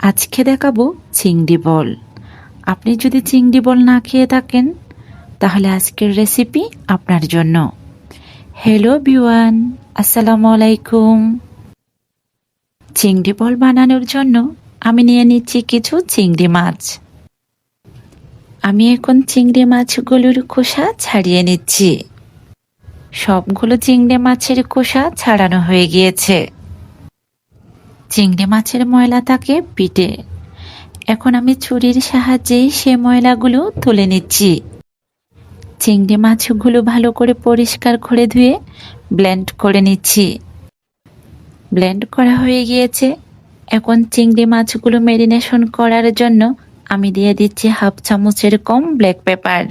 আজকে দেখাবো চিংড়ি বল। আপনি যদি চিংড়ি বল না খেয়ে থাকেন, তাহলে আজকের রেসিপি আপনার জন্য। হ্যালো বিওয়ান আসসালামু আলাইকুম। চিংড়ি বল বানানোর জন্য আমি নিয়ে নিচ্ছি কিছু চিংড়ি মাছ। আমি এখন চিংড়ি মাছগুলোর খোসা ছাড়িয়ে নিচ্ছি। সবগুলো চিংড়ি মাছের খোসা ছাড়ানো হয়ে গিয়েছে। চিংড়ি মাছের ময়লা থাকে পিঠে এখন আমি ছুরির সাহায্যে সে ময়লাগুলো তুলে নিচ্ছি। চিংড়ি মাছগুলো ভালো করে পরিষ্কার করে ধুয়ে ব্লেন্ড করে নিচ্ছি। ব্লেন্ড করা হয়ে গিয়েছে। এখন চিংড়ি মাছগুলো মেরিনেশন করার জন্য আমি দিয়ে দিচ্ছি হাফ চামচের কম ব্ল্যাক পেপার।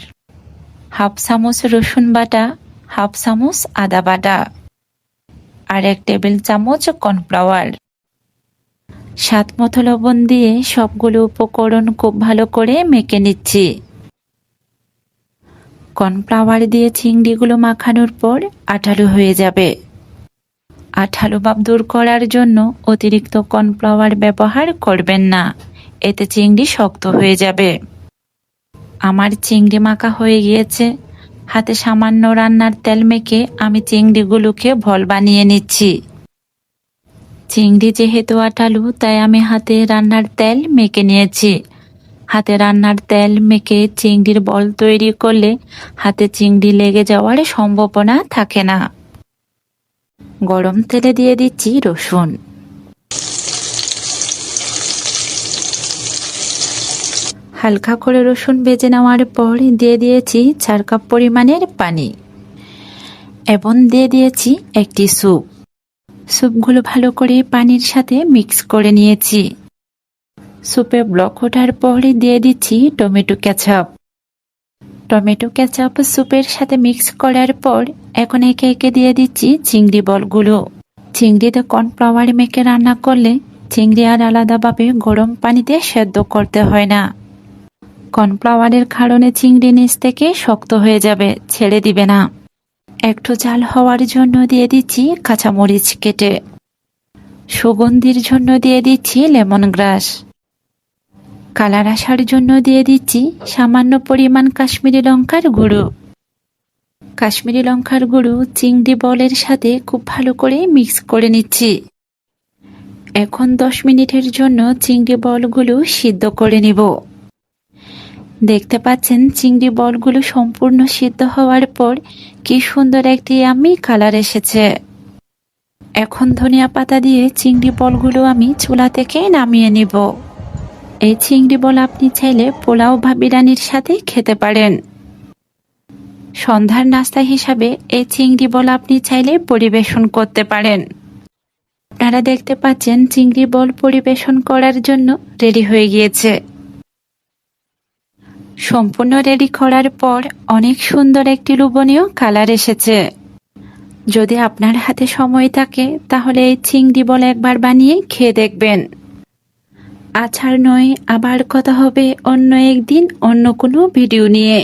হাফ চামচ রসুন বাটা, হাফ চামচ আদা বাটা, আর এক টেবিল চামচ কর্নফ্লাওয়ার। স্বাদ মতো লবণ দিয়ে সবগুলো উপকরণ খুব ভালো করে মেখে নিচ্ছি। কর্নফ্লাওয়ার দিয়ে চিংড়িগুলো মাখানোর পর আঠালো হয়ে যাবে। আঠালো ভাব দূর করার জন্য অতিরিক্ত কর্নফ্লাওয়ার ব্যবহার করবেন না। এতে চিংড়ি শক্ত হয়ে যাবে। আমার চিংড়ি মাখা হয়ে গিয়েছে। হাতে সামান্য রান্নার তেল মেখে আমি চিংড়িগুলোকে ভল বানিয়ে নিচ্ছি। চিংড়ি যেহেতু আটালু, তাই আমি হাতে রান্নার তেল মেখে নিয়েছি। হাতে রান্নার তেল মেখে চিংড়ির বল তৈরি করলে হাতে চিংড়ি লেগে যাওয়ার সম্ভাবনা থাকে না। গরম তেলে দিয়ে দিচ্ছি রসুন। হালকা করে রসুন ভেজে নেওয়ার পর দিয়ে দিয়েছি চার কাপ পরিমাণের পানি। এবং দিয়ে দিয়েছি একটি স্যুপ। স্যুপগুলো ভালো করে পানির সাথে মিক্স করে নিয়েছি। স্যুপে ব্লক ওঠার পরে দিয়ে দিচ্ছি টমেটো ক্যাচাপ টমেটো ক্যাচাপ স্যুপের সাথে মিক্স করার পর এখন একে একে দিয়ে দিচ্ছি চিংড়ি বলগুলো। চিংড়িতে কর্নফ্লাওয়ার মেখে রান্না করলে চিংড়ি আর আলাদাভাবে গরম পানিতে সেদ্ধ করতে হয় না। কর্নফ্লাওয়ারের কারণে চিংড়ি নিচ থেকে শক্ত হয়ে যাবে, ছেড়ে দিবে না। একটু জাল হওয়ার জন্য দিয়ে দিচ্ছি কাঁচামরিচ কেটে। সুগন্ধির জন্য দিয়ে দিচ্ছি লেমন গ্রাস কালার আসার জন্য দিয়ে দিচ্ছি সামান্য পরিমাণ কাশ্মীরি লঙ্কার গুঁড়ো। কাশ্মীরি লঙ্কার গুঁড়ো চিংড়ি বলের সাথে খুব ভালো করে মিক্স করে নিচ্ছি। এখন দশ মিনিটের জন্য চিংড়ি বলগুলো সিদ্ধ করে নিব। দেখতে পাচ্ছেন চিংড়ি বলগুলো সম্পূর্ণ সিদ্ধ হওয়ার পর কি সুন্দর একটি আমি কালার এসেছে। এখন ধনিয়া পাতা দিয়ে চিংড়ি বলগুলো আমি চুলা থেকে নামিয়ে নিব। এই চিংড়ি বল আপনি চাইলে পোলাও বা বিরিয়ানির সাথে খেতে পারেন। সন্ধ্যার নাস্তা হিসাবে এই চিংড়ি বল আপনি চাইলে পরিবেশন করতে পারেন। আপনারা দেখতে পাচ্ছেন চিংড়ি বল পরিবেশন করার জন্য রেডি হয়ে গিয়েছে। সম্পূর্ণ রেডি করার পর অনেক সুন্দর একটি লুবনীয় কালার এসেছে। যদি আপনার হাতে সময় থাকে, তাহলে এই চিংড়ি বল একবার বানিয়ে খেয়ে দেখবেন। আছাড় নয়, আবার কথা হবে অন্য একদিন অন্য কোনো ভিডিও নিয়ে।